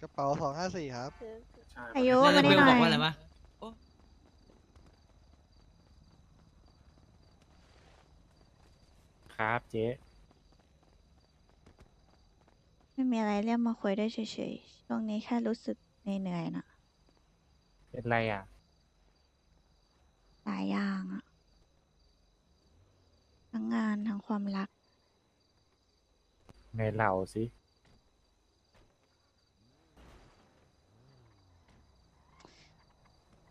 กระเป๋าสองห้าสี่ครับ ใช่อายุประเทศมาแล้วได้เบลหน่บอกว่าออะไรยวะครับเจ๊ไม่มีอะไรเรียกมาคุยได้เฉยๆ ช่วงนี้แค่รู้สึกเหนื่อยๆนะเป็นไรอะ หลายอย่างอะทั้งงานทั้งความรัก ในเหล่าสิ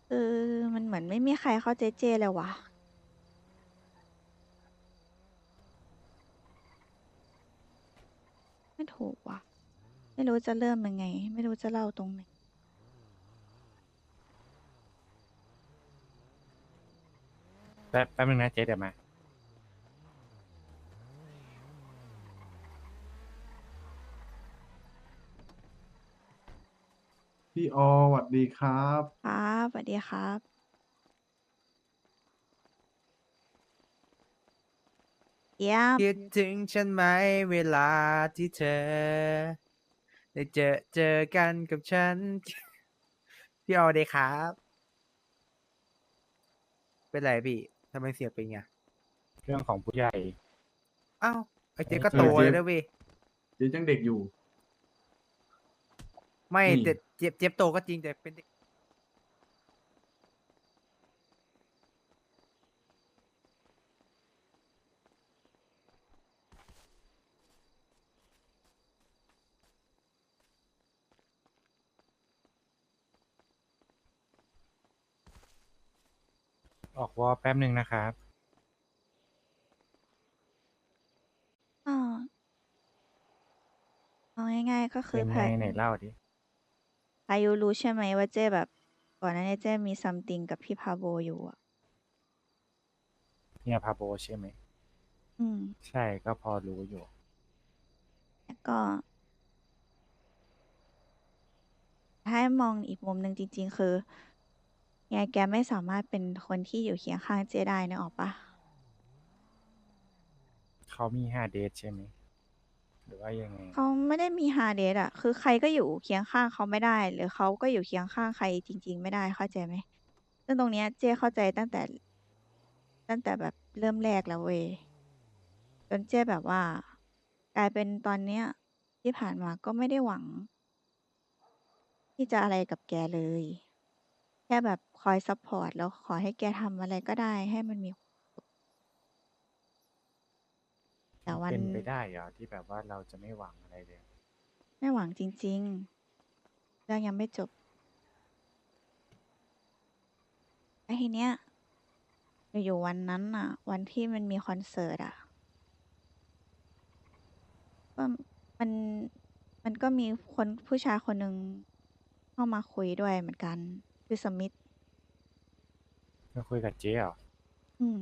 คือมันเหมือน ไม่มีใครเข้าใจเจเลยวะไม่ถูกว่ะ ไม่รู้จะเริ่มยังไง ไม่รู้จะเล่าตรงไหนแป๊บแป๊บนึงนะเจ๊เดี๋ยวมา พี่อสวัสดีครับ ครับสวัสดีครับ ยี่ยมคิดถึงฉันไหมเวลาที่เธอ ได้เจอเจอกันกับฉัน พี่ออเดครับ เป็นไรพี่ทำไมเสียงเป็นไงเรื่องของผู้ใหญ่ อ้าวไอเจ๊เออก็โตเจ๊แล้วนะเว้ยเจ๊ยังเด็กอยู่ ไม่นี่แต่เจ็บเจ็บโตก็จริงแต่เป็นเด็ก ออกวอแป๊บนึงนะครับอ่าเอาง่ายๆก็คืเป็อนไงพาไหนเล่าดิพายุรู้ใช่ไหมว่าเจ้แบบ ก่อนหน้านี้เจ้มีซัมติงกับพี่พาโบอยู่อะเนี่ยพาโบใช่ไหม อืมใช่ก็พอรู้อยู่ แล้วก็ ถ้าให้มองอีกมุมหนึ่งจริง ๆ คือ ยายแกไม่สามารถเป็นคนที่อยู่เคียงข้างเจ้ได้นะออกปะเขามีห้าเดทใช่ไหมหรือว่ายังไง เขาไม่ได้มีฮาเดทอะคือใครก็อยู่เคียงข้างเขาไม่ได้ หรือเขาก็อยู่เคียงข้างใครจริง ๆ ไม่ได้เข้าใจไหมซึ่งตรงเนี้ยเจ้เข้าใจตั้งแต่ ตั้งแต่แบบเริ่มแรกแล้วเว้ยจนเจ้แบบว่า กลายเป็นตอนเนี้ย ที่ผ่านมาก็ไม่ได้หวัง ที่จะอะไรกับแกเลย แค่แบบคอยซัพพอร์ต แล้วขอให้แกทำอะไรก็ได้ ให้มันมีความสุขแต่วันเป็นไปได้เหรอที่แบบว่าเราจะไม่หวังอะไรเลย ไม่หวังจริง ๆ เรื่องยังไม่จบแล้วทีเนี้ยอยู่ๆวันนั้นอะ วันที่มันมีคอนเสิร์ตอะ ก็มันมันก็มีคนผู้ชายคนหนึ่งเข้ามาคุยด้วยเหมือนกัน คือสมิธก็คุยกับเจ๊เหรอ อืม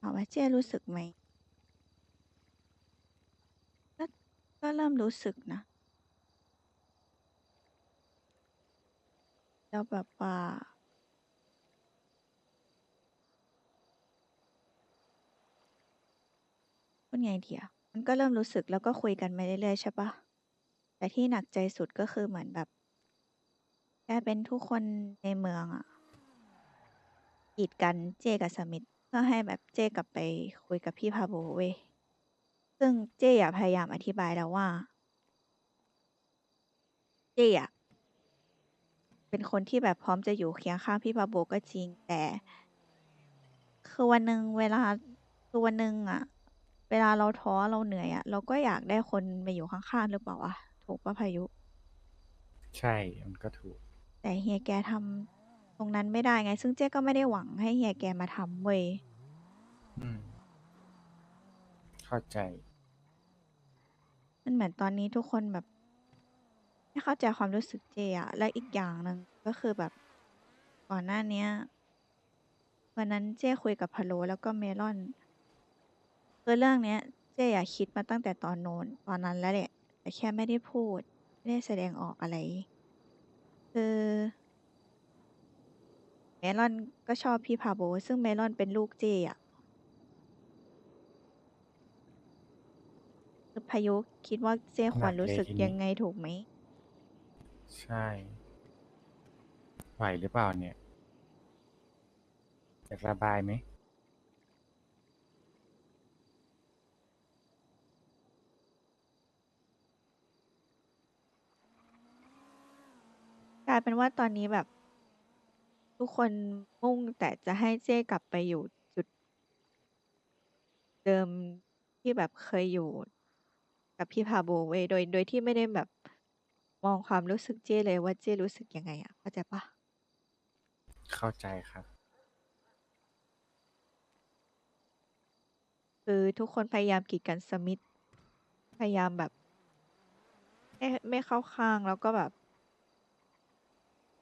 ถามว่าเจ้รู้สึกไหมก็ก็เริ่มรู้สึกนะแล้วแบบว่าพูดไงดีอะมันก็เริ่มรู้สึกแล้วก็คุยกันมาเรื่อยๆใช่ปะ แต่ที่หนักใจสุดก็คือเหมือนแบบกลายเป็นทุกคนในเมืองอะ กีดกันเจกับสมิธเพื่อให้แบบเจกลับไปคุยกับพี่พาโบเว้ย ซึ่งเจอะพยายามอธิบายแล้วว่า เจอะเป็นคนที่แบบพร้อมจะอยู่เคียงข้างพี่พาโบก็จริง แต่ คือวันหนึ่งเวลาคือวันหนึ่งอะเวลาเราท้อเราเหนื่อยอะเราก็อยากได้คนมาอยู่ข้างๆหรือเปล่าวะ ถูกปะพายุ ใช่ มันก็ถูก แต่เฮียแกทำตรงนั้นไม่ได้ไง ซึ่งเจ๊ก็ไม่ได้หวังให้เฮียแกมาทำเว้ยอืม เข้าใจ มันเหมือนตอนนี้ทุกคนแบบ ไม่เข้าใจความรู้สึกเจอะและอีกอย่างหนึ่งก็คือแบบ ก่อนหน้าเนี้ยวันนั้นเจ้คุยกับพะโลแล้วก็เมลอนคือเรื่องเนี้ย เจ๊อยากคิดมาตั้งแต่ตอนโน้นตอนนั้นแล้วแหละ แต่แค่ไม่ได้พูด ไม่ได้แสดงออกอะไร คือเมลอนก็ชอบพี่พาโบ ซึ่งเมลอนเป็นลูกเจอะคือพายุคิดว่าเจ้ควรหนักเลยรู้สึกยังไงถูกไหม ใช่ ไหวหรือเปล่าเนี่ยอยากระบายไหมายเป็นว่าตอนนี้แบบ ทุกคนมุ่งแต่จะให้เจ้กลับไปอยู่จุด เดิมที่แบบเคยอยู่กับพี่พาโบเว้ย โดย โดยที่ไม่ได้แบบมองความรู้สึกเจ้เลยว่าเจ้รู้สึกยังไงอะเข้าใจปะ เข้าใจครับ คือทุกคนพยายามกีดกันสมิธพยายามแบบ ไม่ไม่เข้าข้างแล้วก็แบบ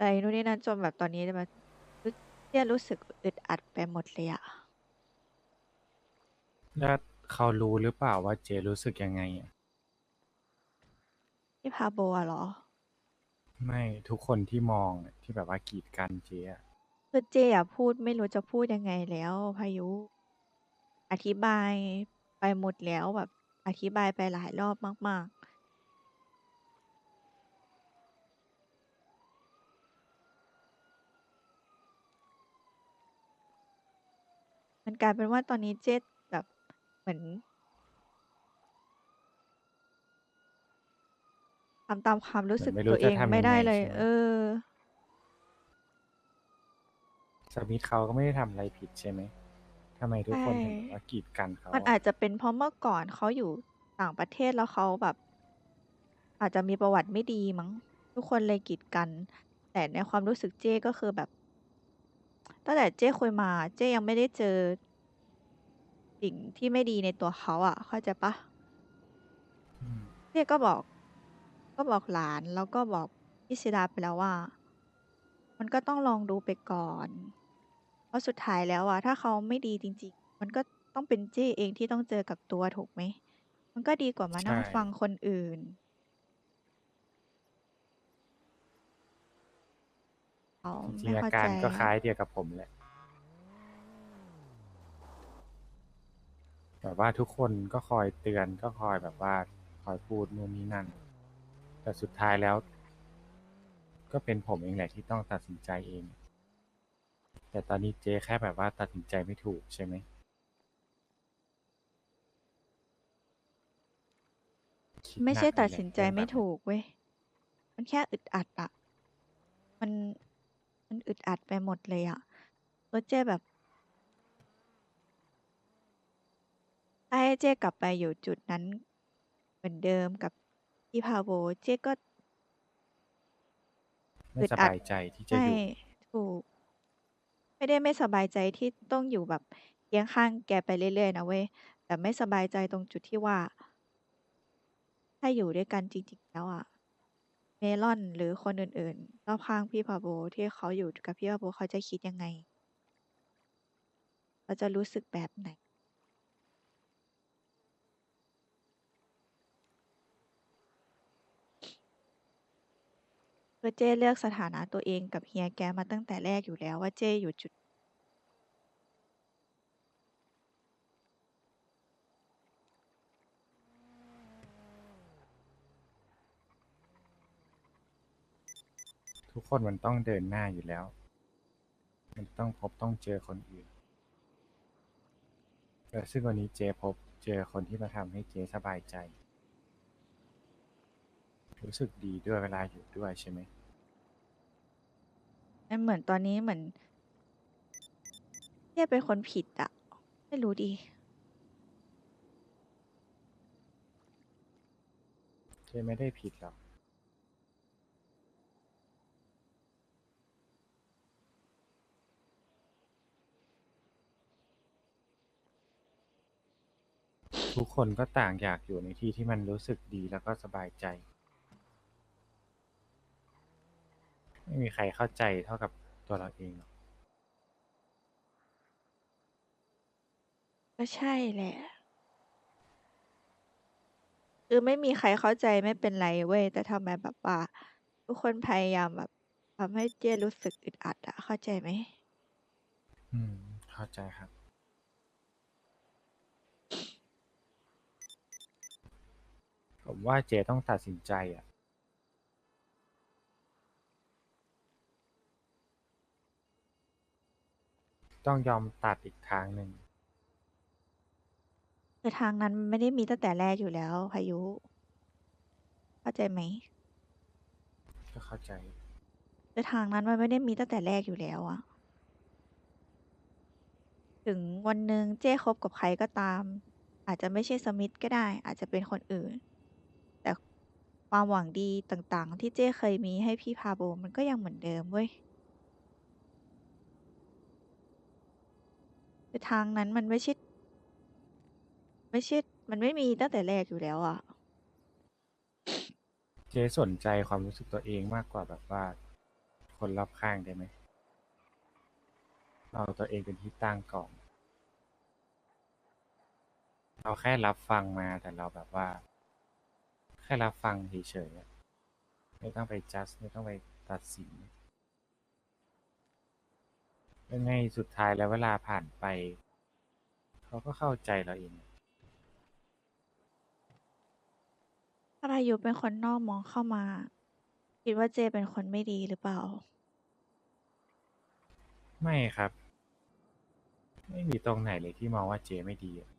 อะไรนู่นนี่นั่นจนแบบตอนนี้แบบรู้เจ้รู้สึกอึดอัดไปหมดเลยอะแล้วเขารู้หรือเปล่าว่าเจรู้สึกยังไงอะพี่พาโบอะเหรอ ไม่ทุกคนที่มองอะที่แบบว่ากีดกันเจอะคือเจอะพูดไม่รู้จะพูดยังไงแล้ว พายุ อธิบายไปหมดแล้วแบบอธิบายไปหลายรอบมาก ๆ มันกลายเป็นว่าตอนนี้เจแบบ เหมือน ทำตามความรู้เหมืสึอกนไม่ตัรู้วเอจะงทำไม่ยังได้ไงเลย ใช่ไหมเออ สมิธเขาก็ไม่ได้ทำอะไรผิดใช่ไหมทำไมทุกคนถึงใช่แบบว่ากีดกันเขามันอะอาจจะเป็นเพราะเมื่อก่อนเขาอยู่ต่างประเทศแล้วเขาแบบ อาจจะมีประวัติไม่ดีมั้ง ทุกคนเลยกีดกัน แต่ในความรู้สึกเจ้ก็คือแบบ ตั้งแต่เจ้คุยมา เจ้ยังไม่ได้เจอ สิ่งที่ไม่ดีในตัวเขาอะเข้าใจปะอืมเจ้ก็บอก ก็บอกหลานแล้วก็บอกพี่ศิดาไปแล้วว่า มันก็ต้องลองดูไปก่อน เพราะสุดท้ายแล้วอะถ้าเขาไม่ดีจริง ๆ มันก็ต้องเป็นเจ้เองที่ต้องเจอกับตัวถูกไหม มันก็ดีกว่ามานั่งใช่ฟังคนอื่น เขาจริไม่งๆอาเข้าการใจก็คล้ายเดียวกับผมแหละแบบว่าทุกคนก็คอยเตือนก็คอยแบบว่าคอยพูดนู่นนี่นั่น แต่สุดท้ายแล้ว ก็เป็นผมเองแหละที่ต้องตัดสินใจเอง แต่ตอนนี้เจแค่แบบว่าตัดสินใจไม่ถูกใช่ไหม คิดไม่หนัใช่กเลยตัดแหละสินใจเรื่องไม่แบบถูกเว้ย มันแค่อึดอัดอะมัน มันอึดอัดไปหมดเลยอะแล้วเจ้แบบ ถ้าให้เจ้กลับไปอยู่จุดนั้น เหมือนเดิมกับพี่พาโบเจ้ก็ ไม่อึดสอัด บายใจที่จะใช่อยู่ ถูก ไม่ได้ไม่สบายใจที่ต้องอยู่แบบเคียงข้างแกไปเรื่อยๆนะเว้ยแต่ไม่สบายใจตรงจุดที่ว่า ถ้าอยู่ด้วยกันจริงๆแล้วอะ เมลอนหรือคนอื่น ๆ รอบข้างพี่พาโบที่เขาอยู่กับพี่พาโบเขาจะคิดยังไง เขาจะรู้สึกแบบไหน คือเจ้เลือกสถานะตัวเองกับเฮียแกมาตั้งแต่แรกอยู่แล้วว่าเจ้อยู่จุด ทุกคนมันต้องเดินหน้าอยู่แล้ว มันต้องพบต้องเจอคนอื่นแต่ซึ่งวันนี้เจพบเจอคนที่มาทำให้เจสบายใจ รู้สึกดีด้วยเวลาอยู่ด้วยใช่ไหมมันเหมือนตอนนี้เหมือนเจ้เป็นคนผิดอะไม่รู้ดิเจไม่ได้ผิดหรอก ทุกคนก็ต่างอยากอยู่ในที่ที่มันรู้สึกดีแล้วก็สบายใจ ไม่มีใครเข้าใจเท่ากับตัวเราเองหรอกก็ใช่แหละ คือไม่มีใครเข้าใจไม่เป็นไรเว้ย แต่ทำไมแบบว่า ทุกคนพยายามแบบทำให้เจ้รู้สึกอึดอัดอะเข้าใจไหม อืม เข้าใจครับ ผมว่าเจต้องตัดสินใจอะ ต้องยอมตัดอีกทางหนึ่ง คือทางนั้นมันไม่ได้มีตั้งแต่แรกอยู่แล้ว พายุเข้าใจไหมก็เข้าใจ คือทางนั้นมันไม่ได้มีตั้งแต่แรกอยู่แล้วอะถึงวันหนึ่งเจ้คบกับใครก็ตาม อาจจะไม่ใช่สมิธก็ได้ อาจจะเป็นคนอื่นแต่ ความหวังดีต่างๆ ที่เจ้เคยมีให้พี่พาโบมันก็ยังเหมือนเดิมเว้ยคือทางนั้นมันไม่ใช่ไม่ใช่มันไม่มีตั้งแต่แรกอยู่แล้วอะเจสนใจความรู้สึกตัวเองมากกว่าแบบว่า คนรอบข้างได้ไหมเอาตัวเองเป็นที่ตั้งก่อนเราแค่รับฟังมาแต่เราแบบว่า แค่รับฟังเฉยๆอะไม่ต้องไปจัดไม่ต้องไปตัดสินยังไงสุดท้ายแล้วเวลาผ่านไป เขาก็เข้าใจเราเอง ถ้าพายุเป็นคนนอกมองเข้ามา คิดว่าเจเป็นคนไม่ดีหรือเปล่า ไม่ครับ ไม่มีตรงไหนเลยที่มองว่าเจไม่ดีอะ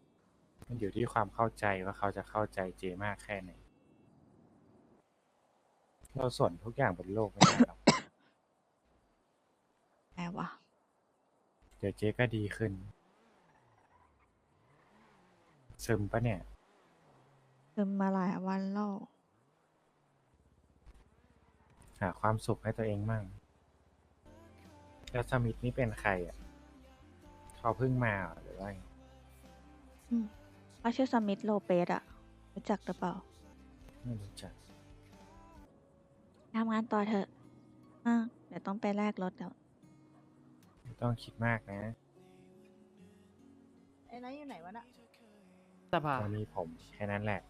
มันอยู่ที่ความเข้าใจว่าเขาจะเข้าใจเจมากแค่ไหน เราสนทุกอย่างบนโลกไม่ได้หรอกแอบวะ เดี๋ยวเจก็ดีขึ้น ซึมปะเนี่ย ซึมมาหลายวันแล้วหาความสุขให้ตัวเองมั่ง แล้วสมิธนี่เป็นใครอะ เขาเพิ่งมาเหรอหรือว่าไงอืมเขาชื่อสมิธโลเปสอะรู้จักหรือเปล่า ไม่รู้จัก ทำงานต่อเถอะอะเดี๋ยวต้องไปแลกรถแล้วไม่ต้องคิดมากนะไอ้น้อยอยู่ไหนวะน่ะสภา วันนี้ผมแค่นั้นแหละ